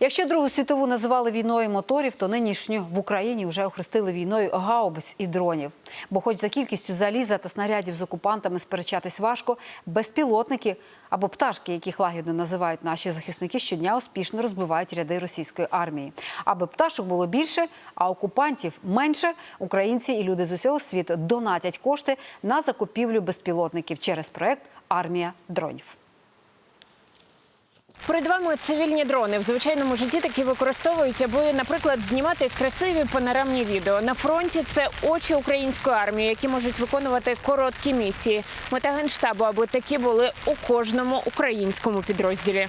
Якщо Другу світову називали війною моторів, то нинішню в Україні вже охрестили війною гаубиць і дронів. Бо, хоч за кількістю заліза та снарядів з окупантами сперечатись важко, безпілотники або пташки, яких лагідно називають наші захисники, щодня успішно розбивають ряди російської армії. Аби пташок було більше, а окупантів менше, українці і люди з усього світу донатять кошти на закупівлю безпілотників через проект Армія дронів. Перед вами цивільні дрони. В звичайному житті такі використовують, аби, наприклад, знімати красиві панорамні відео. На фронті це очі української армії, які можуть виконувати короткі місії. Мета генштабу, аби такі були у кожному українському підрозділі.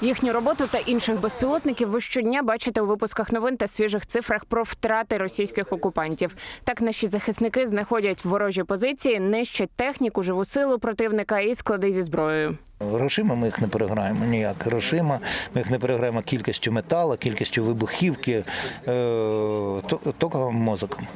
Їхню роботу та інших безпілотників ви щодня бачите у випусках новин та свіжих цифрах про втрати російських окупантів. Так наші захисники знаходять ворожі позиції, нищать техніку, живу силу противника і склади зі зброєю. Грошима ми їх не переграємо ніяк. Грошима ми їх не переграємо кількістю металу, кількістю вибухівки, е, то- тільки мозоком.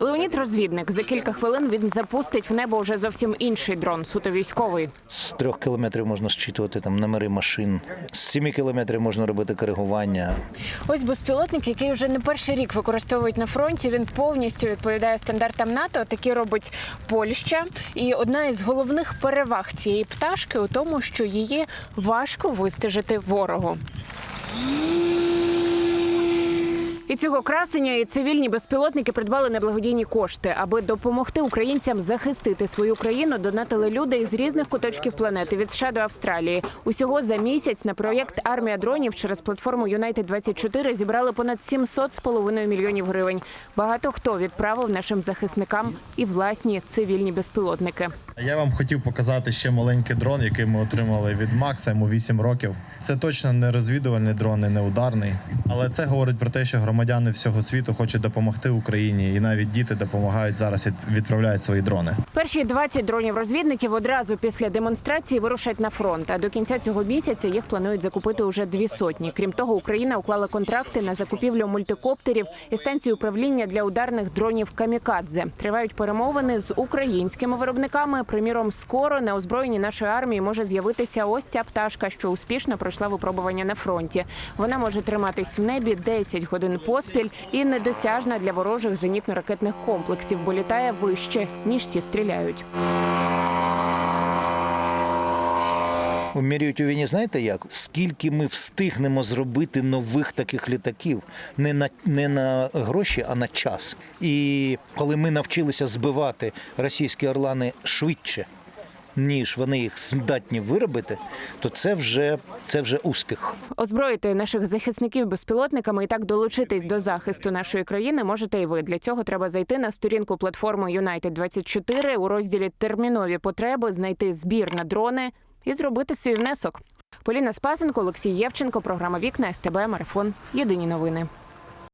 Леонід розвідник. За кілька хвилин він запустить в небо вже зовсім інший дрон, суто військовий. З трьох кілометрів можна зчитувати там номери машин, з семи кілометрів можна робити коригування. Ось безпілотник, який вже не перший рік використовують на фронті. Він повністю відповідає стандартам НАТО. Такі робить Польща. І одна із головних переваг цієї пташки у тому, що її важко вистежити ворогу. І цього красення і цивільні безпілотники придбали на благодійні кошти, аби допомогти українцям захистити свою країну. Донатили люди із різних куточків планети від США до Австралії. Усього за місяць на проєкт Армія дронів через платформу United 24 зібрали понад 700 з половиною мільйонів гривень. Багато хто відправив нашим захисникам і власні цивільні безпілотники. Я вам хотів показати ще маленький дрон, який ми отримали від Макса, йому 8 років. Це точно не розвідувальний дрон, і не ударний. Але це говорить про те, що громадяни всього світу хочуть допомогти Україні, і навіть діти допомагають зараз відправляють свої дрони. Перші 20 дронів-розвідників одразу після демонстрації вирушать на фронт. А до кінця цього місяця їх планують закупити уже дві сотні. Крім того, Україна уклала контракти на закупівлю мультикоптерів і станції управління для ударних дронів Камікадзе. Тривають перемовини з українськими виробниками. Приміром, скоро на озброєнні нашої армії може з'явитися ось ця пташка, що успішно пройшла випробування на фронті. Вона може триматись в небі 10 годин поспіль і недосяжна для ворожих зенітно-ракетних комплексів, бо літає вище ніж ті стріляють. Вимірюють у війні, знаєте як? Скільки ми встигнемо зробити нових таких літаків не на, не на гроші, а на час. І коли ми навчилися збивати російські орлани швидше, ніж вони їх здатні виробити, то це вже, це вже успіх. Озброїти наших захисників безпілотниками і так долучитись до захисту нашої країни можете і ви. Для цього треба зайти на сторінку платформи United 24 у розділі Термінові потреби, знайти збір на дрони і зробити свій внесок. Поліна Спасенко, Олексій Євченко, програма Вікна СТБ Марафон. Єдині новини.